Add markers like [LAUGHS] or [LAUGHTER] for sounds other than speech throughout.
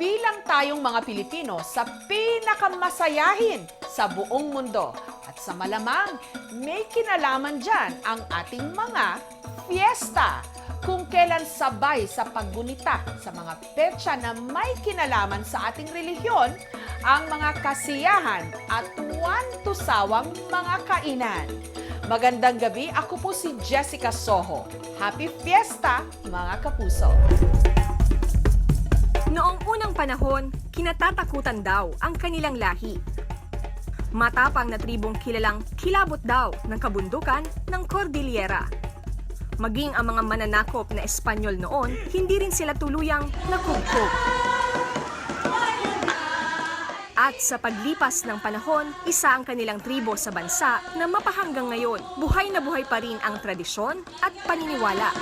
Kabilang tayong mga Pilipino sa pinakamasayahin sa buong mundo. At sa malamang, may kinalaman dyan ang ating mga fiesta. Kung kailan sabay sa paggunita sa mga petsa na may kinalaman sa ating relihiyon, ang mga kasiyahan at tuwan-tusawang mga kainan. Magandang gabi, ako po si Jessica Soho. Happy Fiesta, mga kapuso! Panahon, kinatatakutan daw ang kanilang lahi. Matapang na tribong kilalang kilabot daw ng kabundukan ng Cordillera. Maging ang mga mananakop na Espanyol noon, hindi rin sila tuluyang nakugkog. At sa paglipas ng panahon, isa ang kanilang tribo sa bansa na mapahanggang ngayon, buhay na buhay pa rin ang tradisyon at paniniwala.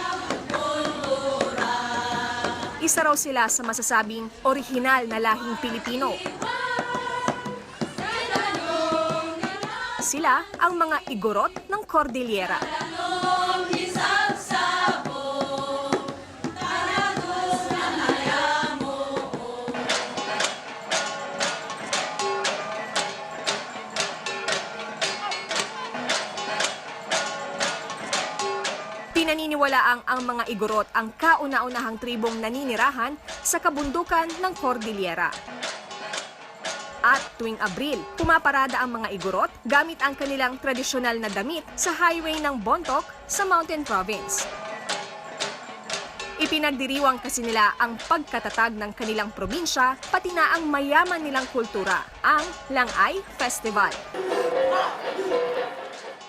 Isa raw sila sa masasabing orihinal na lahing Pilipino. Sila ang mga igorot ng Cordillera. Pinaniniwalaang ang mga igorot ang kauna-unahang tribong naninirahan sa kabundukan ng Cordillera. At tuwing Abril, pumaparada ang mga igorot gamit ang kanilang tradisyonal na damit sa highway ng Bontoc sa Mountain Province. Ipinagdiriwang kasi nila ang pagkatatag ng kanilang probinsya pati na ang mayaman nilang kultura, ang Langay Festival.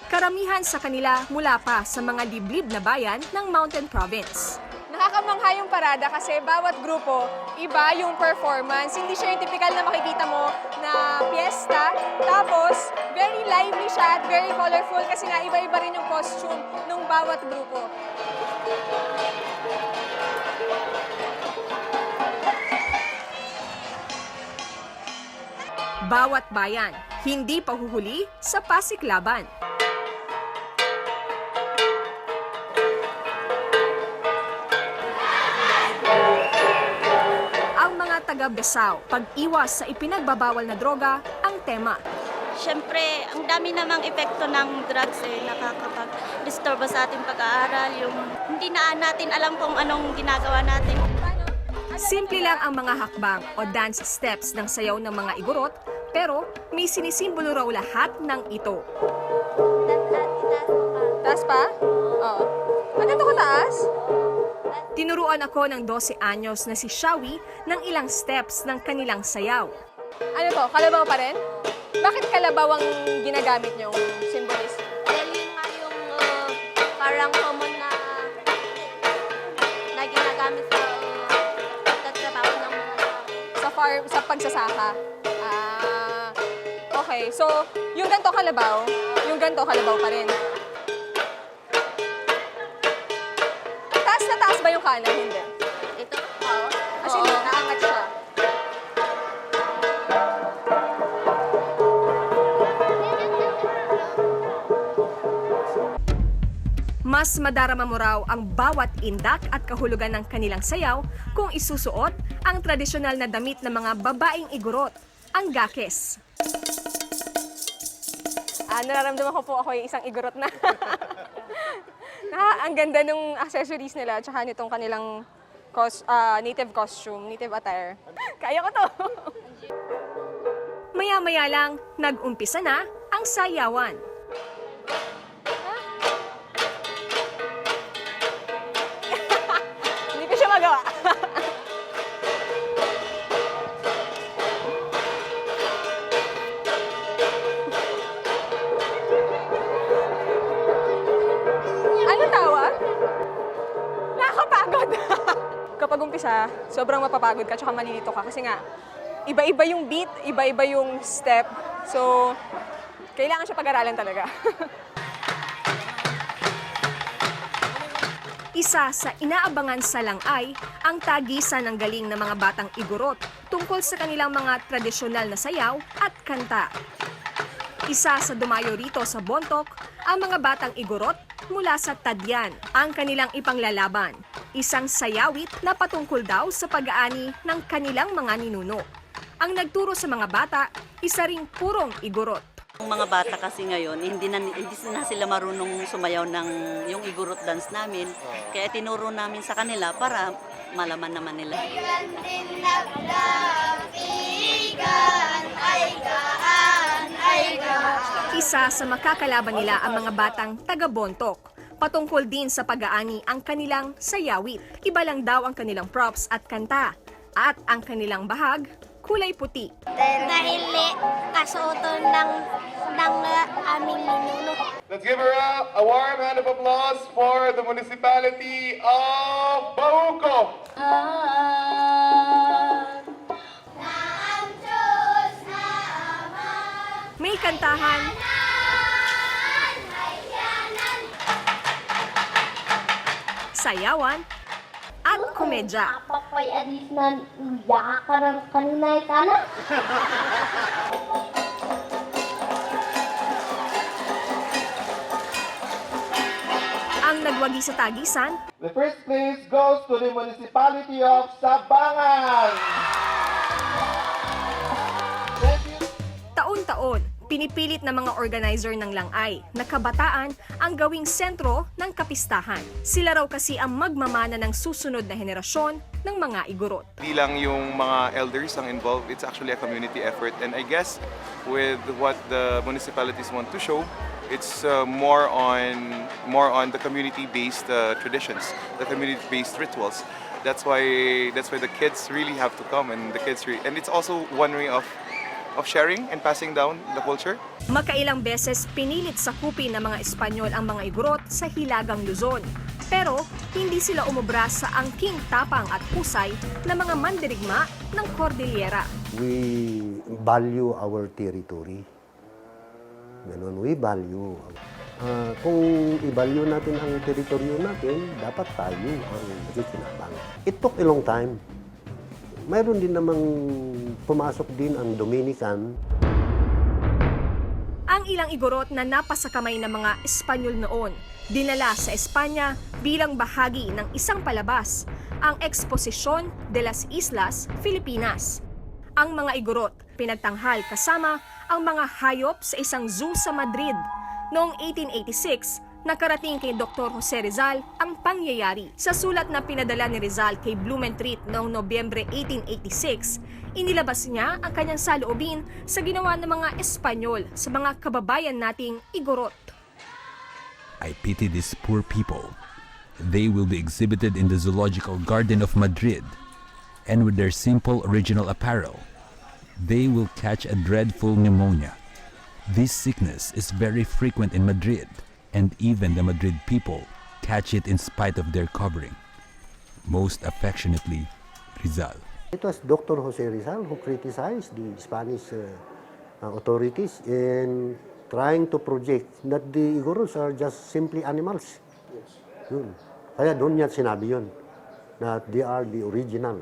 Karamihan sa kanila mula pa sa mga liblib na bayan ng Mountain Province. Nakakamangha yung parada kasi bawat grupo, iba yung performance. Hindi siya yung typical na makikita mo na piyesta. Tapos, very lively siya at very colorful kasi nga iba-iba rin yung costume ng bawat grupo. Bawat bayan, hindi pahuhuli sa pasiklaban. taga-Besaw, pag-iwas sa ipinagbabawal na droga ang tema. Siyempre, ang dami namang epekto ng drugs eh, nakakapag-disturb sa ating pag-aaral, yung hindi na natin alam kung anong ginagawa natin. Simple lang ang mga hakbang o dance steps ng sayaw ng mga igorot, pero may sinisimbolo raw lahat ng ito. Taas pa? Oo. Ah, ganito ko taas? Tinuruan ako ng 12 anyos na si Shawi ng ilang steps ng kanilang sayaw. Ano to? Kalabaw pa rin? Bakit kalabaw ang ginagamit niyong symbolism? Dahil yun nga yung uh, parang common na na ginagamit sa uh, pagtatrabaho ng mga tao. Sa farm, sa pagsasaka? Ah, okay. So, yung ganito kalabaw, yung ganito kalabaw pa rin. Na yung kanan? Hindi. Ito? Oo. As in, naangat siya. Mas madarama mo raw ang bawat indak at kahulugan ng kanilang sayaw kung isusuot ang tradisyonal na damit ng mga babaeng igorot, ang gakes. Ah, nararamdaman ko po ako yung isang igorot na. [LAUGHS] na [LAUGHS] ang ganda nung accessories nila tsaka nitong kanilang cos, ah, native costume, native attire. [LAUGHS] Kaya ko to. Maya-maya lang, nag-umpisa na ang sayawan. Umpisa, sobrang mapapagod ka tsaka malilito ka kasi nga iba-iba yung beat, iba-iba yung step. So, kailangan siya pag-aralan talaga. [LAUGHS] Isa sa inaabangan sa langay ang tagisan ng galing ng mga batang igorot tungkol sa kanilang mga tradisyonal na sayaw at kanta. Isa sa dumayo rito sa Bontok ang mga batang igorot mula sa Tadyan ang kanilang ipanglalaban. Isang sayawit na patungkol daw sa pag-aani ng kanilang mga ninuno. Ang nagturo sa mga bata, isa ring purong igorot. Ang mga bata kasi ngayon, hindi na, hindi na sila marunong sumayaw ng yung igurot dance namin. Kaya tinuro namin sa kanila para malaman naman nila. Isa sa makakalaban nila ang mga batang taga-bontok. Patungkol din sa pag-aani ang kanilang sayawit. Iba lang daw ang kanilang props at kanta. At ang kanilang bahag, kulay puti. dahil kasuoton ng ng uh, aming ninuno. Let's give her a, a warm hand of applause for the municipality of Bauco. May kantahan, sayawan, at komedya. Papoy adis na yaka ka ng kanina ka na. Ang nagwagi sa tagisan, The first place goes to the municipality of Sabangan. Thank you. taon-taon, pinipilit ng mga organizer ng Langay na kabataan ang gawing sentro ng kapistahan. Sila raw kasi ang magmamana ng susunod na henerasyon ng mga igorot. Hindi lang yung mga elders ang involved, it's actually a community effort. And I guess with what the municipalities want to show, it's uh, more on more on the community-based uh, traditions, the community-based rituals. That's why that's why the kids really have to come, and the kids re- and it's also one way of of sharing and passing down the culture. Makailang beses pinilit sakupin ng mga Espanyol ang mga igorot sa Hilagang Luzon. Pero hindi sila umubra sa angking tapang at husay ng mga mandirigma ng Cordillera. we value our territory. Ganun, we value. Ah, kung i-value natin ang teritoryo natin, dapat tayo ang nakikinabang. It took a long time. Mayroon din namang pumasok din ang Dominican. Ang ilang igorot na napasakamay ng mga Espanyol noon, dinala sa Espanya bilang bahagi ng isang palabas, ang Exposición de las Islas Filipinas. Ang mga igorot pinagtanghal kasama ang mga hayop sa isang zoo sa Madrid. Noong 1886, nakarating kay Dr. Jose Rizal ang pangyayari. Sa sulat na pinadala ni Rizal kay Blumentritt noong Nobyembre 1886, inilabas niya ang kanyang saloobin sa ginawa ng mga Espanyol sa mga kababayan nating igorot. I pity these poor people. They will be exhibited in the Zoological Garden of Madrid, and with their simple original apparel, they will catch a dreadful pneumonia. This sickness is very frequent in Madrid, and even the Madrid people catch it in spite of their covering. Most affectionately, Rizal. It was Dr. Jose Rizal who criticized the Spanish uh, uh, authorities in trying to project that the Igoros are just simply animals. Yun. Kaya doon niya sinabi yun, na they are the original.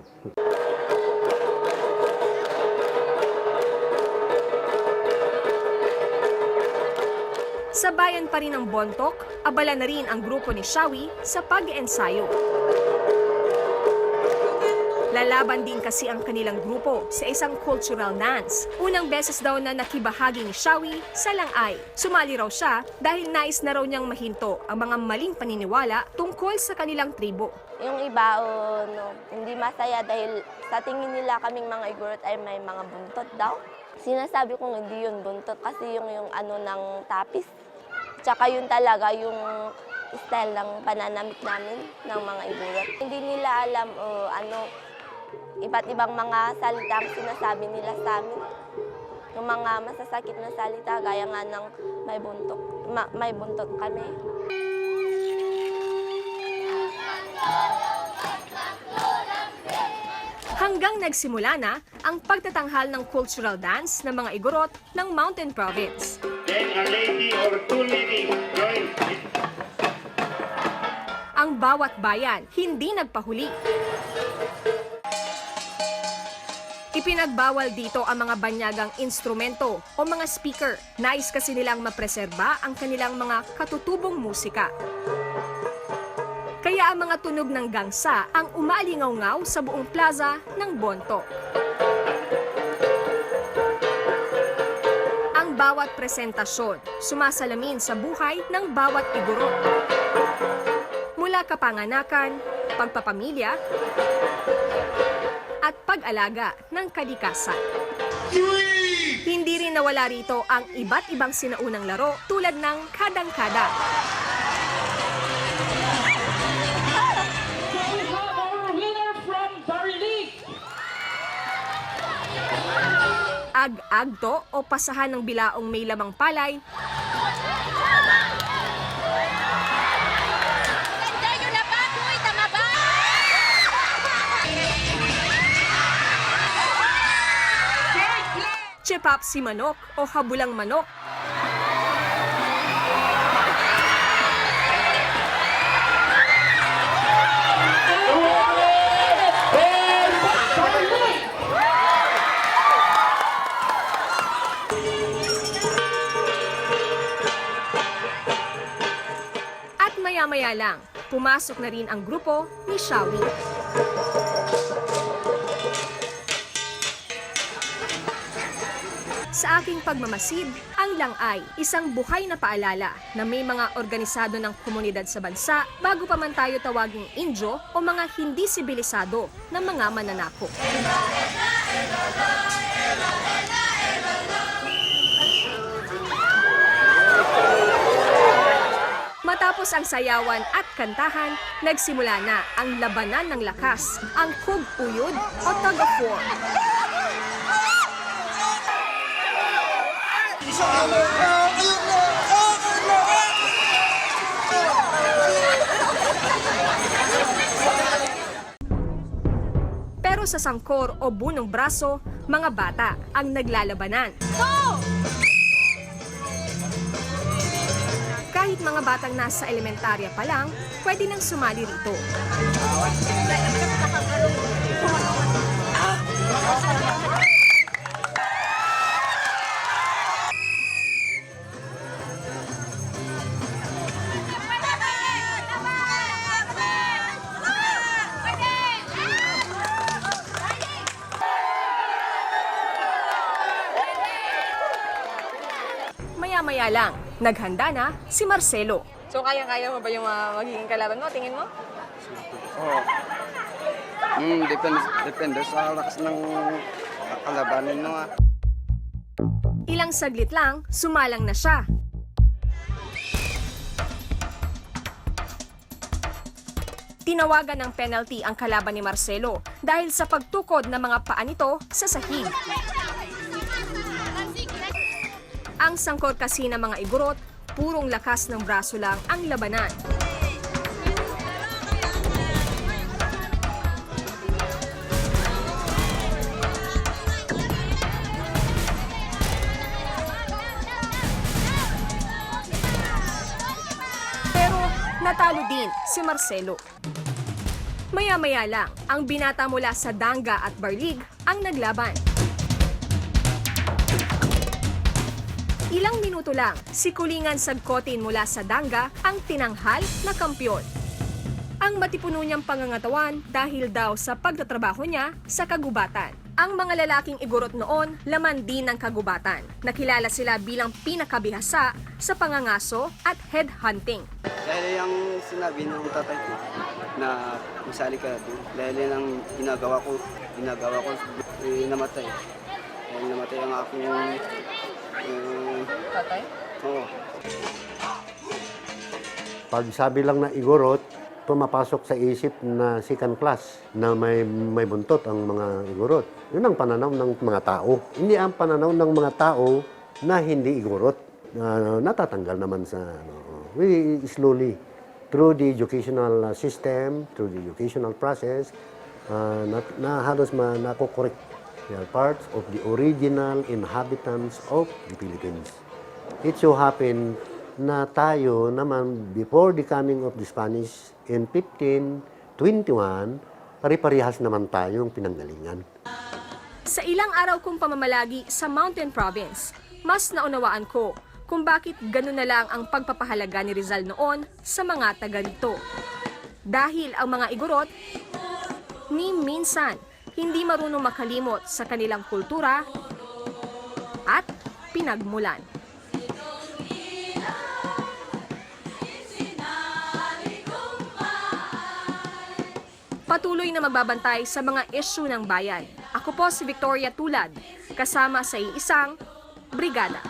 Sa bayan pa rin ng Bontok, abala na rin ang grupo ni Shawi sa pag-ensayo. Lalaban din kasi ang kanilang grupo sa isang cultural dance. Unang beses daw na nakibahagi ni Shawi sa Langay. Sumali raw siya dahil nais na raw niyang mahinto ang mga maling paniniwala tungkol sa kanilang tribo. Yung iba, oh, no, hindi masaya dahil sa tingin nila kaming mga igorot ay may mga buntot daw. Sinasabi kong hindi yun buntot kasi yung, yung ano ng tapis. Tsaka yun talaga yung style ng pananamit namin ng mga igorot. Hindi nila alam oh, ano, iba't ibang mga salita ang sinasabi nila sa amin. Yung mga masasakit na salita, gaya nga ng may buntot, ma- may buntot kami. Hanggang nagsimula na ang pagtatanghal ng cultural dance ng mga igorot ng Mountain Province. Then a lady or. Ang bawat bayan hindi nagpahuli. Ipinagbawal dito ang mga banyagang instrumento o mga speaker. Nais kasi nilang mapreserba ang kanilang mga katutubong musika. Kaya ang mga tunog ng gangsa ang umalingaw-ngaw sa buong plaza ng Bonto. Bawat presentasyon sumasalamin sa buhay ng bawat igurot. Mula kapanganakan, pagpapamilya, at pag-alaga ng kalikasan. Hindi rin nawala rito ang iba't ibang sinaunang laro tulad ng kadang-kada. Ag-agto o pasahan ng bilaong may lamang palay. Chepap si manok o habulang manok. Maya-maya lang, pumasok na rin ang grupo ni Shawi. Sa aking pagmamasid, ang langay, isang buhay na paalala na may mga organisado ng komunidad sa bansa bago pa man tayo tawaging Indyo o mga hindi sibilisado ng mga mananakop. Matapos ang sayawan at kantahan, nagsimula na ang labanan ng lakas, ang kug-uyod o tug-of-war. Pero sa sangkor o bunong braso, mga bata ang naglalabanan. Kahit mga batang nasa elementarya pa lang, pwede nang sumali rito. Maya-maya lang, naghanda na si Marcelo. So, kaya-kaya mo ba yung mga magiging kalaban mo? Tingin mo? Oo. Hmm, depende, depende sa lakas ng kalabanin mo ah. Ilang saglit lang, sumalang na siya. Tinawagan ng penalty ang kalaban ni Marcelo dahil sa pagtukod ng mga paa nito sa sahig. Ang sangkor kasi ng mga igurot, purong lakas ng braso lang ang labanan. Pero natalo din si Marcelo. Maya-maya lang, ang binata mula sa Danga at Barlig ang naglaban. Ilang minuto lang, si Kulingan Sagkotin mula sa Danga ang tinanghal na kampyon. Ang matipuno niyang pangangatawan dahil daw sa pagtatrabaho niya sa kagubatan. Ang mga lalaking igurot noon, laman din ng kagubatan. Nakilala sila bilang pinakabihasa sa pangangaso at headhunting. Dahil yung sinabi ng tatay ko na masali ka doon. Dahil yan ang ginagawa ko, ginagawa ko, eh, namatay. Dahil namatay ang aking... eh, Tatay? Oo. Pag sabi lang na igorot, pumapasok sa isip na second class na may, may buntot ang mga igorot. Yun ang pananaw ng mga tao. Hindi ang pananaw ng mga tao na hindi igorot. na natatanggal naman sa... Ano, we slowly, through the educational uh, system, through the educational process, uh, na, na halos ma, are parts of the original inhabitants of the Philippines. It so happened na tayo naman before the coming of the Spanish in 1521, pare-parehas naman tayong pinanggalingan. Sa ilang araw kong pamamalagi sa Mountain Province, mas naunawaan ko kung bakit ganun na lang ang pagpapahalaga ni Rizal noon sa mga taga rito. Dahil ang mga igorot, ni minsan, hindi marunong makalimot sa kanilang kultura at pinagmulan. Patuloy na magbabantay sa mga isyu ng bayan. Ako po si Victoria Tulad, kasama sa iisang brigada.